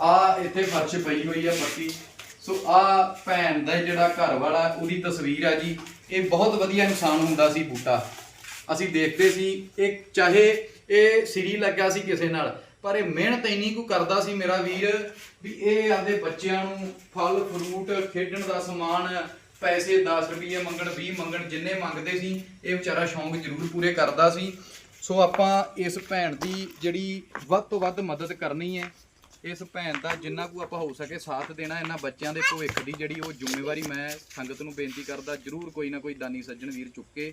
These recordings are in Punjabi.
ਆ ਇੱਥੇ ਫਰਸ਼ ਪਈ ਹੋਈ ਆ ਪੱਕੀ ਸੋ ਆ ਭੈਣ ਦਾ ਜਿਹੜਾ ਘਰ ਵਾਲਾ, ਉਹਦੀ ਤਸਵੀਰ ਆ ਜੀ। ਇਹ ਬਹੁਤ ਵਧੀਆ ਇਨਸਾਨ ਹੁੰਦਾ ਸੀ ਬੂਟਾ। ਅਸੀਂ ਦੇਖਦੇ ਸੀ, ਇਹ ਚਾਹੇ ਇਹ ਸਿਰੀ ਲੱਗਾ ਸੀ ਕਿਸੇ ਨਾਲ, ਪਰ ਇਹ ਮਿਹਨਤ ਇੰਨੀ ਕੁ ਕਰਦਾ ਸੀ ਮੇਰਾ ਵੀਰ ਵੀ ਇਹ ਆਪਦੇ ਬੱਚਿਆਂ ਨੂੰ ਫਲ ਫਰੂਟ ਖੇਡਣ ਦਾ ਸਮਾਨ, ਪੈਸੇ 10 ਰੁਪਏ ਮੰਗਣ 20 ਮੰਗਣ, ਜਿੰਨੇ ਮੰਗਦੇ ਸੀ, ਇਹ ਵਿਚਾਰਾ ਸ਼ੌਂਕ ਜ਼ਰੂਰ ਪੂਰੇ ਕਰਦਾ ਸੀ। ਸੋ ਆਪਾਂ ਇਸ ਭੈਣ ਦੀ ਜਿਹੜੀ ਵੱਧ ਤੋਂ ਵੱਧ ਮਦਦ ਕਰਨੀ ਹੈ ਇਸ ਭੈਣ ਦਾ ਜਿੰਨਾ ਕੁ ਆਪਾਂ ਹੋ ਸਕੇ ਸਾਥ ਦੇਣਾ, ਇਹਨਾਂ ਬੱਚਿਆਂ ਦੇ ਭਵਿੱਖ ਦੀ ਜਿਹੜੀ ਉਹ ਜ਼ਿੰਮੇਵਾਰੀ ਮੈਂ ਸੰਗਤ ਨੂੰ ਬੇਨਤੀ ਕਰਦਾ, ਜਰੂਰ ਕੋਈ ਨਾ ਕੋਈ ਦਾਨੀ ਸੱਜਣ ਵੀਰ ਚੁੱਕੇ।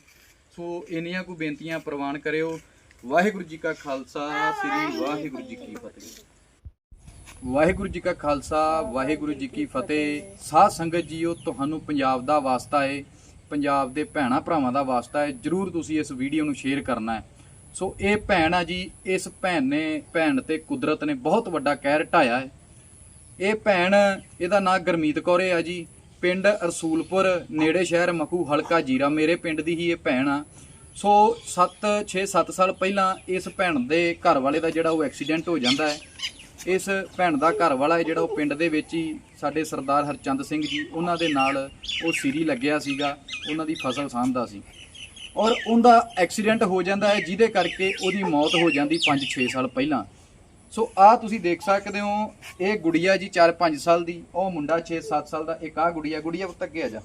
ਸੋ ਇੰਨੀਆਂ ਕੁ ਬੇਨਤੀਆਂ ਪ੍ਰਵਾਨ ਕਰਿਓ। ਵਾਹਿਗੁਰੂ ਜੀ ਕਾ ਖਾਲਸਾ, ਸ੍ਰੀ ਵਾਹਿਗੁਰੂ ਜੀ ਕੀ ਫਤਿਹ। ਵਾਹਿਗੁਰੂ ਜੀ ਕਾ ਖਾਲਸਾ, ਵਾਹਿਗੁਰੂ ਜੀ ਕੀ ਫਤਿਹ। ਸਾਧ ਸੰਗਤ ਜੀਓ, ਤੁਹਾਨੂੰ ਪੰਜਾਬ ਦਾ ਵਾਸਤਾ ਹੈ ਪੰਜਾਬ ਦੇ ਭੈਣਾ ਭਰਾਵਾਂ ਦਾ ਵਾਸਤਾ ਹੈ ਜਰੂਰ ਤੁਸੀਂ ਇਸ ਵੀਡੀਓ ਨੂੰ ਸ਼ੇਅਰ ਕਰਨਾ ਹੈ ਸੋ ਇਹ ਭੈਣ ਆ ਜੀ, ਇਸ ਭੈਣ ਨੇ, ਭੈਣ ਤੇ ਕੁਦਰਤ ਨੇ ਬਹੁਤ ਵੱਡਾ ਕਹਿਰ ਢਾਇਆ ਹੈ। ਇਹ ਭੈਣ, ਇਹਦਾ ਨਾਂ ਗਰਮੀਤ ਕੌਰੇ ਆ ਜੀ। ਪਿੰਡ ਰਸੂਲਪੁਰ ਨੇੜੇ ਸ਼ਹਿਰ ਮਖੂ ਹਲਕਾ ਜੀਰਾ, ਮੇਰੇ ਪਿੰਡ ਦੀ ਹੀ ਇਹ ਭੈਣ ਆ। ਸੋ 7 6 7 ਸਾਲ ਪਹਿਲਾਂ ਇਸ ਭੈਣ ਦੇ ਘਰ ਵਾਲੇ ਦਾ ਜਿਹੜਾ ਉਹ ਐਕਸੀਡੈਂਟ ਹੋ ਜਾਂਦਾ ਹੈ। ਇਸ ਭੈਣ ਦਾ ਘਰ ਵਾਲਾ ਹੈ ਜਿਹੜਾ ਉਹ ਪਿੰਡ ਦੇ ਵਿੱਚ ਹੀ, ਸਾਡੇ ਸਰਦਾਰ ਹਰਚੰਦ ਸਿੰਘ ਜੀ, ਉਹਨਾਂ ਦੇ ਨਾਲ ਉਹ ਸਿਰੀ ਲੱਗਿਆ ਸੀਗਾ, ਉਹਨਾਂ ਦੀ ਫਸਲ ਸਾਂਭਦਾ ਸੀ। ਔਰ ਉਹਦਾ ਐਕਸੀਡੈਂਟ ਹੋ ਜਾਂਦਾ ਹੈ, ਜਿਹਦੇ ਕਰਕੇ ਉਹਦੀ ਮੌਤ ਹੋ ਜਾਂਦੀ 5-6 ਸਾਲ ਪਹਿਲਾਂ। ਸੋ ਆ ਤੁਸੀਂ ਦੇਖ ਸਕਦੇ ਹੋ, ਇਹ ਗੁੜੀਆ ਜੀ 4-5 ਸਾਲ ਦੀ, ਉਹ ਮੁੰਡਾ 6-7 ਸਾਲ ਦਾ, ਇੱਕ ਆ ਗੁੜੀਆ ਗੁੜੀਆ ਪੁੱਤ ਅੱਗੇ ਆ ਜਾ।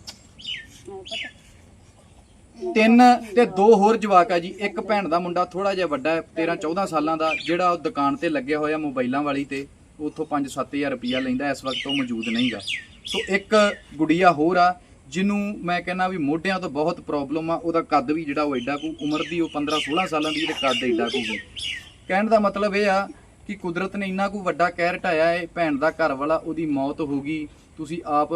ਤਿੰਨ ਤੇ ਦੋ ਹੋਰ ਜਵਾਕ ਆ ਜੀ, ਇੱਕ ਭੈਣ ਦਾ ਮੁੰਡਾ ਥੋੜਾ ਜਿਹਾ ਵੱਡਾ ਹੈ 13-14 ਸਾਲਾਂ ਦਾ, ਜਿਹੜਾ ਉਹ ਦੁਕਾਨ ਤੇ ਲੱਗਿਆ ਹੋਇਆ ਮੋਬਾਈਲਾਂ ਵਾਲੀ ਤੇ, ਉੱਥੋਂ 5-7000 ਰੁਪਇਆ ਲੈਂਦਾ, ਇਸ ਵਕਤ ਉਹ ਮੌਜੂਦ ਨਹੀਂਗਾ। ਸੋ ਇੱਕ ਗੁੜੀਆ ਹੋਰ ਆ ਜਿਹਨੂੰ ਮੈਂ ਕਹਿੰਦਾ ਵੀ ਮੋਢਿਆਂ ਤੋਂ ਬਹੁਤ ਪ੍ਰੋਬਲਮ ਆ, ਉਹਦਾ ਕੱਦ ਵੀ ਜਿਹੜਾ ਉਹ ਐਡਾ ਕੋ ਉਮਰ ਦੀ, ਉਹ 15-16 ਸਾਲਾਂ ਦੀ ਤੇ ਕੱਦ ਐਡਾ ਕੋ ਵੀ ਕਹਿਣ ਦਾ ਮਤਲਬ ਇਹ ਆ ਕਿ ਕੁਦਰਤ ਨੇ ਇੰਨਾ ਕੁ ਵੱਡਾ ਕਹਿਰ ਢਾਇਆ ਹੈ ਭੈਣ ਦਾ ਘਰ ਵਾਲਾ, ਉਹਦੀ ਮੌਤ ਹੋ ਗਈ। ਤੁਸੀਂ ਆਪ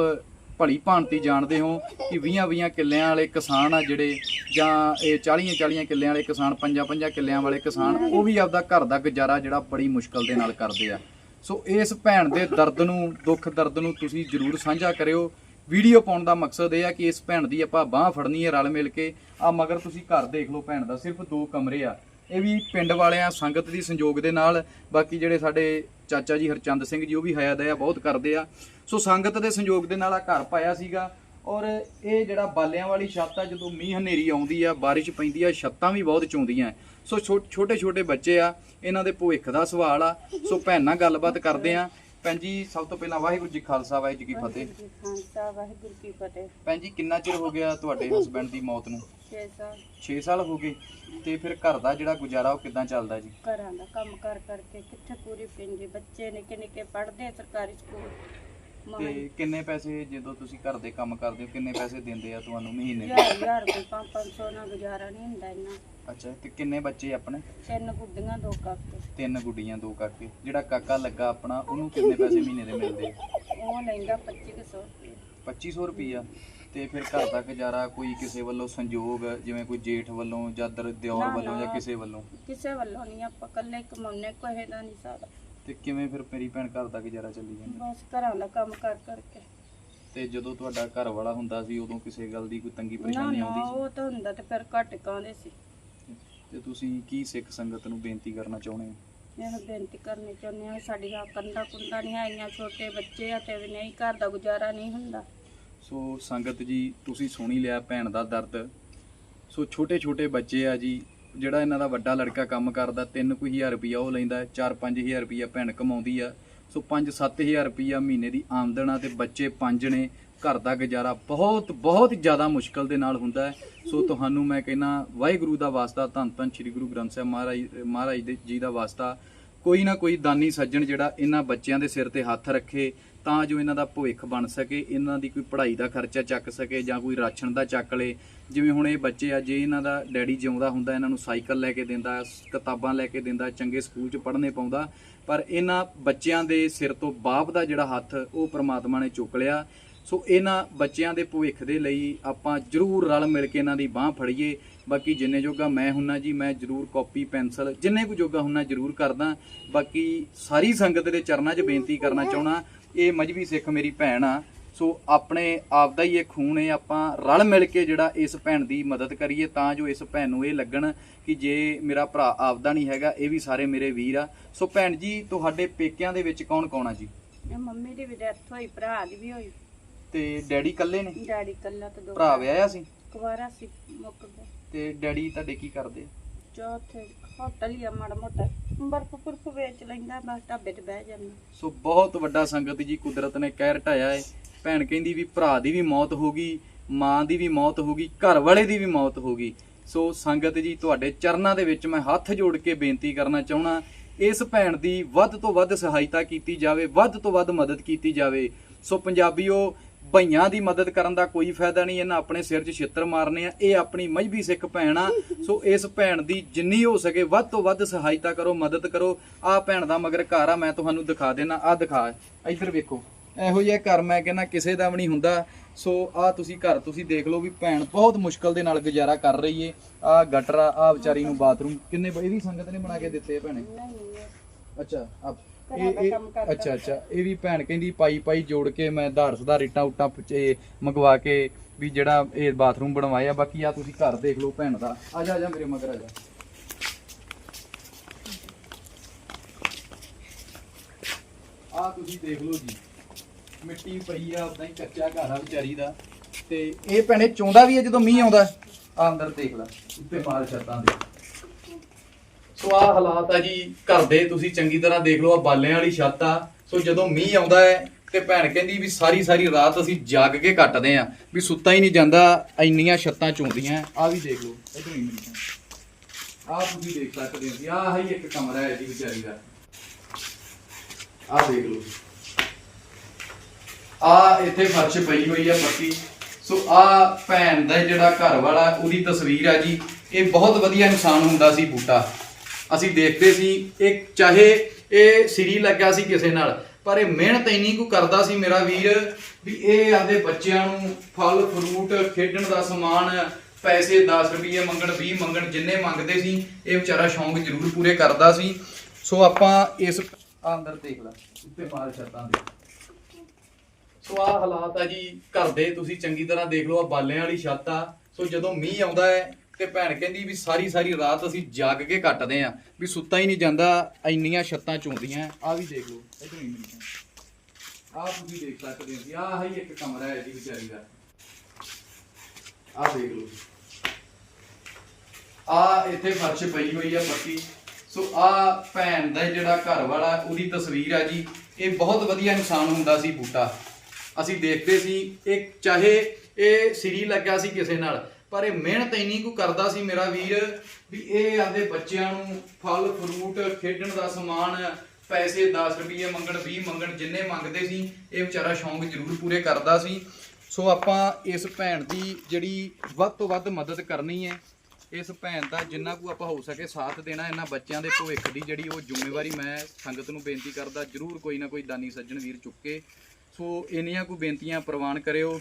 ਭਲੀ ਭਾਂਤੀ ਜਾਣਦੇ ਹੋ ਕਿ 20-20 ਕਿੱਲਿਆਂ ਵਾਲੇ ਕਿਸਾਨ ਆ ਜਿਹੜੇ, ਜਾਂ ਇਹ 40-40 ਕਿੱਲਿਆਂ ਵਾਲੇ ਕਿਸਾਨ 5-5 ਕਿੱਲਿਆਂ ਵਾਲੇ ਕਿਸਾਨ, ਉਹ ਵੀ ਆਪਦਾ ਘਰ ਦਾ ਗੁਜ਼ਾਰਾ ਜਿਹੜਾ ਬੜੀ ਮੁਸ਼ਕਲ ਦੇ ਨਾਲ ਕਰਦੇ ਆ। ਸੋ ਇਸ ਭੈਣ ਦੇ ਦਰਦ ਨੂੰ, ਦੁੱਖ ਦਰਦ ਨੂੰ ਤੁਸੀਂ ਜਰੂਰ ਸਾਂਝਾ ਕਰਿਓ। ਵੀਡੀਓ ਪਾਉਣ ਦਾ ਮਕਸਦ ਇਹ ਆ ਕਿ ਇਸ ਭੈਣ ਦੀ ਆਪਾਂ ਬਾਹ ਫੜਨੀ ਹੈ ਰਲ ਮਿਲ ਕੇ। ਆ ਮਗਰ ਤੁਸੀਂ ਘਰ ਦੇਖ ਲਓ ਭੈਣ ਦਾ, ਸਿਰਫ ਦੋ ਕਮਰੇ ਆ। ਇਹ ਵੀ ਪਿੰਡ ਵਾਲਿਆਂ ਸੰਗਤ ਦੀ ਸੰਯੋਗ ਦੇ ਨਾਲ, ਬਾਕੀ ਜਿਹੜੇ ਸਾਡੇ ਚਾਚਾ ਜੀ ਹਰਚੰਦ ਸਿੰਘ ਜੀ, ਉਹ ਵੀ ਹਯਾ ਦਇਆ ਬਹੁਤ ਕਰਦੇ ਆ। ਸੋ ਸੰਗਤ ਦੇ ਸੰਯੋਗ ਦੇ ਨਾਲ ਆ ਘਰ ਪਾਇਆ ਸੀਗਾ ਔਰ ਇਹ ਜਿਹੜਾ ਬਾਲਿਆਂ ਵਾਲੀ ਛੱਤ ਆ, ਜਦੋਂ ਮੀਂਹ ਹਨੇਰੀ ਆਉਂਦੀ ਆ, ਬਾਰਿਸ਼ ਪੈਂਦੀ ਆ, ਛੱਤਾਂ ਵੀ ਬਹੁਤ ਚੌਂਦੀਆਂ। ਸੋ ਛੋਟੇ ਛੋਟੇ ਬੱਚੇ ਆ, ਇਹਨਾਂ ਦੇ ਭਵਿੱਖ ਦਾ ਸਵਾਲ ਆ। ਸੋ ਭੈਣ ਨਾਲ ਗੱਲਬਾਤ ਕਰਦੇ ਆ। ਭੈਣ ਜੀ ਸਭ ਤੋਂ ਪਹਿਲਾਂ ਵਾਹਿਗੁਰੂ ਜੀ ਖਾਲਸਾ ਵਾਹਿਗੁਰੂ ਜੀ ਕੀ ਫਤਿਹ। ਵਾਹਿਗੁਰੂ ਜੀ ਖਾਲਸਾ ਵਾਹਿਗੁਰੂ ਕੀ ਫਤਿਹ। ਭੈਣ ਜੀ ਕਿੰਨਾ ਚਿਰ ਹੋ ਗਿਆ ਤੁਹਾਡੇ ਹਸਬੰਡ ਦੀ ਮੌਤ ਨੂੰ? 6 ਸਾਲ। 6 ਸਾਲ ਹੋ ਗਏ। ਤੇ ਫਿਰ ਘਰ ਦਾ ਜਿਹੜਾ ਗੁਜ਼ਾਰਾ ਉਹ ਕਿਦਾਂ ਚੱਲਦਾ ਜੀ? ਘਰਾਂ ਦਾ ਕੰਮ ਕਰ ਕਰਕੇ ਕਿੱਥੇ ਪੂਰੀ ਪੈਂਦੀ? ਬੱਚੇ ਨਿੱਕੇ ਨਿੱਕੇ ਪੜ੍ਹਦੇ ਸਰਕਾਰੀ ਸਕੂਲ। ਤੇ ਕਿੰਨੇ ਪੈਸੇ ਜਦੋਂ ਤੁਸੀਂ ਘਰ ਦੇ ਕੰਮ ਕਰਦੇ ਹੋ ਕਿੰਨੇ ਪੈਸੇ ਦਿੰਦੇ ਆ ਤੁਹਾਨੂੰ ਮਹੀਨੇ ਦੇ ਰੁਪਏ ਪੰਜ ਪੰਜ ਸੌ ਨਾਲ ਗੁਜ਼ਾਰਾ ਨਹੀਂ ਹੁੰਦਾ ਇੰਨਾ। ਅੱਛਾ ਤੇ ਕਿੰਨੇ ਬੱਚੇ ਆਪਣੇ? ਤਿੰਨ ਗੁੱਡੀਆਂ ਦੋ ਕਾਕੇ। ਤਿੰਨ ਗੁੱਡੀਆਂ ਦੋ ਕਾਕੇ। ਜਿਹੜਾ ਕਾਕਾ ਲੱਗਾ ਆਪਣਾ ਉਹਨੂੰ ਕਿੰਨੇ ਪੈਸੇ ਮਹੀਨੇ ਦੇ ਮਿਲਦੇ ਉਹ ਲੈਂਦਾ 2500 ਰੁਪਏ 2500 ਰੁਪਈਆ। ਤੇ ਫਿਰ ਘਰ ਦਾ ਗੁਜ਼ਾਰਾ ਕੋਈ ਕਿਸੇ ਵੱਲੋਂ ਸੰਯੋਗ ਜਿਵੇਂ ਕੋਈ ਜੇਠ ਵੱਲੋਂ ਜਾਂ ਦਰ ਦਿਓਰ ਵੱਲੋਂ ਜਾਂ। ਕਿਸੇ ਵੱਲੋਂ? ਕਿਸੇ ਵੱਲੋਂ ਨਹੀਂ ਆਪਾਂ ਇਕੱਲੇ ਕਮਾਉਨੇ ਕੋਈ ਦਾ ਨਹੀਂ ਸਾਡਾ ਤੇ ਕਿਵੇਂ ਫਿਰ ਮੇਰੀ ਭੈਣ ਘਰ ਦਾ ਗੁਜ਼ਾਰਾ ਚੱਲੀ ਜਾਂਦਾ? ਬਸ ਘਰਾਂ ਦਾ ਕੰਮ ਕਰ ਕਰਕੇ। ਤੇ ਜਦੋਂ ਤੁਹਾਡਾ ਘਰ ਵਾਲਾ ਹੁੰਦਾ ਸੀ ਉਦੋਂ ਕਿਸੇ ਗੱਲ ਦੀ ਕੋਈ ਤੰਗੀ ਨਾ ਪਰੇਸ਼ਾਨੀ ਨਾ ਆਉਂਦੀ ਸੀ? ਉਹ ਤਾਂ ਹੁੰਦਾ ਤੇ ਫਿਰ ਘੱਟ ਕਾਉਂਦੇ ਸੀ? ਤੇ ਤੁਸੀਂ ਕੀ ਸਿੱਖ ਸੰਗਤ ਨੂੰ ਬੇਨਤੀ ਕਰਨਾ ਚਾਹੁੰਦੇ ਹੋ? ਇਹ ਬੇਨਤੀ ਕਰਨੀ ਚਾਹੁੰਦੇ ਹਾਂ ਸਾਡੀਆਂ ਕੰਦਾ ਕੁੰਦਾ ਨਹੀਂ ਆਈਆਂ ਛੋਟੇ ਬੱਚੇ ਆ ਤੇ ਵੀ ਨਹੀਂ ਘਰ ਦਾ ਗੁਜ਼ਾਰਾ ਨਹੀਂ ਹੁੰਦਾ। ਸੋ ਸੰਗਤ ਜੀ ਤੁਸੀਂ ਸੁਣੀ ਲਿਆ ਭੈਣ ਦਾ ਦਰਦ। ਸੋ ਛੋਟੇ ਛੋਟੇ ਬੱਚੇ ਆ ਜੀ ਜਿਹੜਾ ਇਹਨਾਂ ਦਾ ਵੱਡਾ ਲੜਕਾ ਕੰਮ ਕਰਦਾ 3 ਕੁ ਹਜ਼ਾਰ ਰੁਪਈਆ ਉਹ ਲੈਂਦਾ 4-5000 ਰੁਪਈਆ ਭੈਣ ਕਮਾਉਂਦੀ ਆ। ਸੋ 5-7000 ਰੁਪਈਆ ਮਹੀਨੇ ਦੀ ਆਮਦਨ ਆ ਤੇ ਬੱਚੇ ਪੰਜ ਨੇ, ਘਰ ਦਾ ਗੁਜ਼ਾਰਾ ਬਹੁਤ ਬਹੁਤ ਜ਼ਿਆਦਾ ਮੁਸ਼ਕਲ ਦੇ ਨਾਲ ਹੁੰਦਾ ਹੈ। ਸੋ ਤੁਹਾਨੂੰ ਮੈਂ ਕਹਿੰਨਾ ਵਾਹਿਗੁਰੂ ਦਾ ਵਾਸਤਾ, ਧੰਨ ਧੰਨ ਸ੍ਰੀ ਗੁਰੂ ਗ੍ਰੰਥ ਸਾਹਿਬ ਮਹਾਰਾਜ ਮਹਾਰਾਜ ਦੇ ਜੀ ਦਾ ਵਾਸਤਾ। ਕੋਈ ਨਾ ਕੋਈ ਦਾਨੀ ਸੱਜਣ ਜਿਹੜਾ ਇਹਨਾਂ ਬੱਚਿਆਂ ਦੇ ਸਿਰ ਤੇ ਹੱਥ ਰੱਖੇ ਤਾਂ ਜੋ ਇਹਨਾਂ ਦਾ ਭਵਿੱਖ ਬਣ ਸਕੇ, ਇਹਨਾਂ ਦੀ ਕੋਈ ਪੜ੍ਹਾਈ ਦਾ ਖਰਚਾ ਚੱਕ ਸਕੇ ਜਾਂ ਕੋਈ ਰਾਸ਼ਨ ਦਾ ਚੱਕ ਲੇ। ਜਿਵੇਂ ਹੁਣ ਇਹ ਬੱਚੇ ਆ, ਜੇ ਇਹਨਾਂ ਦਾ ਡੈਡੀ ਜਿਉਂਦਾ ਹੁੰਦਾ, ਇਹਨਾਂ ਨੂੰ ਸਾਈਕਲ ਲੈ ਕੇ ਦਿੰਦਾ ਕਿਤਾਬਾਂ ਲੈ ਕੇ ਦਿੰਦਾ, ਚੰਗੇ ਸਕੂਲ 'ਚ ਪੜ੍ਹਨੇ ਪਾਉਂਦਾ, ਪਰ ਇਹਨਾਂ ਬੱਚਿਆਂ ਦੇ ਸਿਰ ਤੋਂ ਬਾਪ ਦਾ ਜਿਹੜਾ ਹੱਥ, ਉਹ ਪ੍ਰਮਾਤਮਾ ਨੇ ਚੁੱਕ ਲਿਆ। ਸੋ ਇਹਨਾਂ ਬੱਚਿਆਂ ਦੇ ਭਵਿੱਖ ਦੇ ਲਈ ਆਪਾਂ ਜਰੂਰ ਰਲ ਮਿਲ ਕੇ ਇਹਨਾਂ ਦੀ ਬਾਹ ਫੜੀਏ। ਬਾਕੀ ਜਿੰਨੇ ਜੋਗਾ ਮੈਂ ਹੁੰਨਾ ਜੀ, ਮੈਂ ਜਰੂਰ ਕਾਪੀ, ਪੈਨਸਲ, ਜਿੰਨੇ ਕੁ ਜੋਗਾ ਹੁੰਨਾ ਜਰੂਰ ਕਰਦਾ। ਬਾਕੀ ਸਾਰੀ ਸੰਗਤ ਦੇ ਚਰਨਾਂ 'ਚ ਬੇਨਤੀ ਕਰਨਾ ਚਾਹਣਾ ਇਹ ਮਜਬੀ ਸਿੱਖ ਮੇਰੀ ਭੈਣ ਆ। ਸੋ ਆਪਣੇ ਆਪ ਦਾ ਹੀ ਇਹ ਖੂਨ ਹੈ ਆਪਾਂ ਰਲ ਮਿਲ ਕੇ ਜਿਹੜਾ ਇਸ ਭੈਣ ਦੀ ਮਦਦ ਕਰੀਏ ਤਾਂ ਜੋ ਇਸ ਭੈਣ ਨੂੰ ਇਹ ਲੱਗਣ ਕਿ ਜੇ ਮੇਰਾ ਭਰਾ ਆਪਦਾ ਨਹੀਂ ਹੈਗਾ ਇਹ ਵੀ ਸਾਰੇ ਮੇਰੇ ਵੀਰ ਆ। ਸੋ ਭੈਣ ਜੀ ਤੁਹਾਡੇ ਪੇਕਿਆਂ ਦੇ ਵਿੱਚ ਕੌਣ ਕੌਣ ਆ ਜੀ? ਮੰਮੀ ਦੀ ਵੀ ਡੈਥ ਹੋਈ ਭਰਾ ਦੀ ਵੀ ਹੋਈ। ਤੇ ਡੈਡੀ ਇਕੱਲੇ ਨੇ? ਡੈਡੀ ਕੱਲਾ ਤੇ ਦੋ ਭਰਾ ਵਿਆਹਿਆ ਸੀ? ਕੁਵਾਰਾ ਸੀ ਮੁੱਕ ਗਿਆ। ਤੇ ਡੈਡੀ ਤੁਹਾਡੇ ਕੀ ਕਰਦੇ? ਚੌਥੇ ਹੋਟਲ ਹੀ ਆ ਮਾੜਾ ਮੋਟਾ। ਬਰਫ ਬਰਫ ਵੇਚ ਲੈਂਦਾ, ਬਸ ਢਾਬੇ ਤੇ ਬਹਿ ਜਾਂਦਾ। ਸੋ ਬਹੁਤ ਵੱਡਾ ਸੰਗਤ ਜੀ ਕੁਦਰਤ ਨੇ ਕਹਿਰ ਢਾਇਆ ਏ। ਭੈਣ ਕਹਿੰਦੀ ਵੀ ਭਰਾ ਦੀ ਵੀ ਮੌਤ ਹੋ ਗਈ, ਮਾਂ ਦੀ ਵੀ ਮੌਤ ਹੋ ਗਈ, ਘਰ ਵਾਲੇ ਦੀ ਵੀ ਮੌਤ ਹੋ ਗਈ। ਸੋ ਸੰਗਤ ਜੀ, ਤੁਹਾਡੇ ਚਰਨਾਂ ਦੇ ਵਿੱਚ ਮੈਂ ਹੱਥ ਜੋੜ ਕੇ ਬੇਨਤੀ ਕਰਨਾ ਚਾਹਣਾ ਇਸ ਭੈਣ ਦੀ ਵੱਧ ਤੋਂ ਵੱਧ ਸਹਾਇਤਾ ਕੀਤੀ ਜਾਵੇ, ਵੱਧ ਤੋਂ ਵੱਧ ਮਦਦ ਕੀਤੀ ਜਾਵੇ। ਸੋ ਪੰਜਾਬੀਓ ਭਈਆਂ ਦੀ ਮਦਦ ਕਰਨ ਦਾ ਕੋਈ ਫਾਇਦਾ ਨਹੀਂ ਇਹਨਾਂ ਆਪਣੇ ਸਿਰ 'ਚ ਛਿੱਤਰ ਮਾਰਨੇ ਆ। ਇਹ ਆਪਣੀ ਮਜਬੀ ਸਿੱਖ ਭੈਣ ਆ। ਸੋ ਇਸ ਭੈਣ ਦੀ ਜਿੰਨੀ ਹੋ ਸਕੇ ਵੱਧ ਤੋਂ ਵੱਧ ਸਹਾਇਤਾ ਕਰੋ ਮਦਦ ਕਰੋ। ਆ ਭੈਣ ਦਾ ਮਗਰ ਘਰ ਆ ਮੈਂ ਤੁਹਾਨੂੰ ਦਿਖਾ ਦੇਣਾ। ਆ ਦਿਖਾ ਇੱਧਰ ਵੇਖੋ। ਇਹੋ ਜਿਹਾ ਘਰ ਮੈਂ ਕਹਿੰਦਾ ਕਿਸੇ ਦਾ ਵੀ ਨਹੀਂ ਹੁੰਦਾ। ਸੋ ਆ ਤੁਸੀਂ ਘਰ ਤੁਸੀਂ ਦੇਖ ਲਓ ਵੀ ਭੈਣ ਬਹੁਤ ਮੁਸ਼ਕਲ ਦੇ ਨਾਲ ਗੁਜ਼ਾਰਾ ਕਰ ਰਹੀ ਏ। ਆ ਗਟਰ ਆ ਵਿਚਾਰੀ ਨੂੰ ਬਾਥਰੂਮ। ਕਿੰਨੇ ਇਹ ਵੀ ਸੰਗਤ ਨੇ ਬਣਾ ਕੇ ਦਿੱਤੇ ਭੈਣੇ? ਅੱਛਾ ਆ ਇਹ। ਅੱਛਾ ਅੱਛਾ। ਇਹ ਵੀ ਭੈਣ ਕਹਿੰਦੀ ਪਾਈ ਪਾਈ ਜੋੜ ਕੇ ਮੈਂ ਧਾਰ ਸਦਾ ਰਿਟਾਂ ਉਟਾਂ ਮੰਗਵਾ ਕੇ ਵੀ ਜਿਹੜਾ ਇਹ ਬਾਥਰੂਮ ਬਣਵਾਇਆ ਬਾਕੀ ਆ ਤੁਸੀਂ ਘਰ ਦੇਖ ਲਓ ਭੈਣ ਦਾ। ਆ ਜਾ ਆ ਜਾ ਮੇਰੇ ਮਗਰ ਆ ਜਾ। ਆ ਤੁਸੀਂ ਦੇਖ ਲਓ ਜੀ। ਮਿੱਟੀ ਪਈ ਆ ਉਦਾਂ ਹੀ ਕੱਚਾ ਘਰ ਆ ਵਿਚਾਰੀ ਦਾ। ਤੇ ਇਹ ਭੈਣੇ ਚੋਂਦਾ ਵੀ ਹੈ ਜਦੋਂ ਮੀਂਹ ਆਉਂਦਾ। ਆ ਅੰਦਰ ਦੇਖ ਲੈ ਉੱਤੇ ਮਾਲ ਛੱਤਾਂ ਦੇ। ਸੋ ਆ ਹਾਲਾਤ ਆ ਜੀ, ਘਰ ਦੇ ਤੁਸੀਂ ਚੰਗੀ ਤਰ੍ਹਾਂ ਦੇਖ ਲਓ ਆ ਬਾਲਿਆਂ ਵਾਲੀ ਛੱਤ ਆ। ਸੋ ਜਦੋਂ ਮੀਂਹ ਆਉਂਦਾ ਹੈ ਤੇ ਭੈਣ ਕਹਿੰਦੀ ਵੀ ਸਾਰੀ ਸਾਰੀ ਰਾਤ ਅਸੀਂ ਜਾਗ ਕੇ ਕੱਟਦੇ ਆ ਵੀ ਸੁੱਤਾ ਹੀ ਨਹੀਂ ਜਾਂਦਾ, ਇੰਨੀਆਂ ਛੱਤਾਂ ਚੋਂਦੀਆਂ ਆ ਵੀ ਦੇਖ ਲਓ, ਇਧਰ ਹੀ ਆ ਤੁਸੀਂ ਦੇਖ ਸਕਦੇ ਹੋ ਜੀ ਆ ਹੀ ਇੱਕ ਕਮਰਾ ਹੈ ਜੀ ਵਿਚਾਰੀ ਦਾ। ਆ ਦੇਖ ਲਓ ਆ ਇੱਥੇ ਫਰਸ਼ ਪਈ ਹੋਈ ਆ ਪੱਕੀ। ਸੋ ਆ ਭੈਣ ਦਾ ਜਿਹੜਾ ਘਰ ਵਾਲਾ ਉਹਦੀ ਤਸਵੀਰ ਆ ਜੀ, ਇਹ ਬਹੁਤ ਵਧੀਆ ਇਨਸਾਨ ਹੁੰਦਾ ਸੀ ਬੂਟਾ। ਅਸੀਂ ਦੇਖਦੇ ਸੀ ਇਹ ਚਾਹੇ ਇਹ ਸਿਰੀ ਲੱਗਾ ਸੀ ਕਿਸੇ ਨਾਲ, ਪਰ ਇਹ ਮਿਹਨਤ ਇੰਨੀ ਕੁ ਕਰਦਾ ਸੀ ਮੇਰਾ ਵੀਰ ਵੀ ਇਹ ਆਪਦੇ ਬੱਚਿਆਂ ਨੂੰ ਫਲ ਫਰੂਟ ਖੇਡਣ ਦਾ ਸਮਾਨ, ਪੈਸੇ 10 ਰੁਪਏ ਮੰਗਣ 20 ਮੰਗਣ, ਜਿੰਨੇ ਮੰਗਦੇ ਸੀ, ਇਹ ਵਿਚਾਰਾ ਸ਼ੌਂਕ ਜ਼ਰੂਰ ਪੂਰੇ ਕਰਦਾ ਸੀ। ਸੋ ਆਪਾਂ ਇਸ ਅੰਦਰ ਦੇਖ ਲੈ, ਉੱਤੇ ਮਾਲ ਛੱਤਾਂ ਦੇ। ਸੋ ਆ ਹਾਲਾਤ ਆ ਜੀ, ਘਰ ਦੇ, ਤੁਸੀਂ ਚੰਗੀ ਤਰ੍ਹਾਂ ਦੇਖ ਲਓ ਆ ਬਾਲਿਆਂ ਵਾਲੀ ਛੱਤ ਆ। ਸੋ ਜਦੋਂ ਮੀਂਹ ਆਉਂਦਾ ਹੈ ਤੇ ਭੈਣ ਕਹਿੰਦੀ ਵੀ ਸਾਰੀ ਸਾਰੀ ਰਾਤ ਅਸੀਂ ਜਾਗ ਕੇ ਕੱਟਦੇ ਆ, ਵੀ ਸੁੱਤਾ ਹੀ ਨਹੀਂ ਜਾਂਦਾ, ਇੰਨੀਆਂ ਛੱਤਾਂ ਚੋਂਦੀਆਂ ਆ ਵੀ ਦੇਖ ਲਓ, ਇਧਰ ਹੀ ਮੇਰੀ ਆ ਤੁਸੀਂ ਦੇਖ ਸਕਦੇ ਹੋ ਆ ਹੀ ਇੱਕ ਕਮਰਾ ਹੈ ਜੀ ਵਿਚਾਰੀ ਦਾ। ਆ ਦੇਖ ਲਓ ਆ ਇੱਥੇ ਫਰਸ਼ ਪਈ ਹੋਈ ਆ ਪੱਕੀ। ਸੋ ਆ ਭੈਣ ਦਾ ਜਿਹੜਾ ਘਰ ਵਾਲਾ ਉਹਦੀ ਤਸਵੀਰ ਆ ਜੀ, ਇਹ ਬਹੁਤ ਵਧੀਆ ਇਨਸਾਨ ਹੁੰਦਾ ਸੀ ਬੂਟਾ। ਅਸੀਂ ਦੇਖਦੇ ਸੀ ਇਹ ਚਾਹੇ ਇਹ ਸਿਰੀ ਲੱਗਾ ਸੀ ਕਿਸੇ ਨਾਲ ਪਰ ਇਹ ਮਿਹਨਤ ਇੰਨੀ ਕੁ ਕਰਦਾ ਸੀ ਮੇਰਾ ਵੀਰ ਵੀ ਇਹ ਆਪਦੇ ਬੱਚਿਆਂ ਨੂੰ ਫਲ ਫਰੂਟ ਖੇਡਣ ਦਾ ਸਮਾਨ, ਪੈਸੇ 10 ਰੁਪਏ ਮੰਗਣ 20 ਮੰਗਣ, ਜਿੰਨੇ ਮੰਗਦੇ ਸੀ, ਇਹ ਵਿਚਾਰਾ ਸ਼ੌਂਕ ਜ਼ਰੂਰ ਪੂਰੇ ਕਰਦਾ ਸੀ। ਸੋ ਆਪਾਂ ਇਸ ਭੈਣ ਦੀ ਜਿਹੜੀ ਵੱਧ ਤੋਂ ਵੱਧ ਮਦਦ ਕਰਨੀ ਹੈ, ਇਸ ਭੈਣ ਦਾ ਜਿੰਨਾ ਕੁ ਆਪਾਂ ਹੋ ਸਕੇ ਸਾਥ ਦੇਣਾ, ਇਹਨਾਂ ਬੱਚਿਆਂ ਦੇ ਭਵਿੱਖ ਦੀ ਜਿਹੜੀ ਉਹ ਜ਼ਿੰਮੇਵਾਰੀ ਮੈਂ ਸੰਗਤ ਨੂੰ ਬੇਨਤੀ ਕਰਦਾ, ਜਰੂਰ ਕੋਈ ਨਾ ਕੋਈ ਦਾਨੀ ਸੱਜਣ ਵੀਰ ਚੁੱਕੇ ਸੋ ਇੰਨੀਆਂ ਕੁ ਬੇਨਤੀਆਂ ਪ੍ਰਵਾਨ ਕਰਿਓ।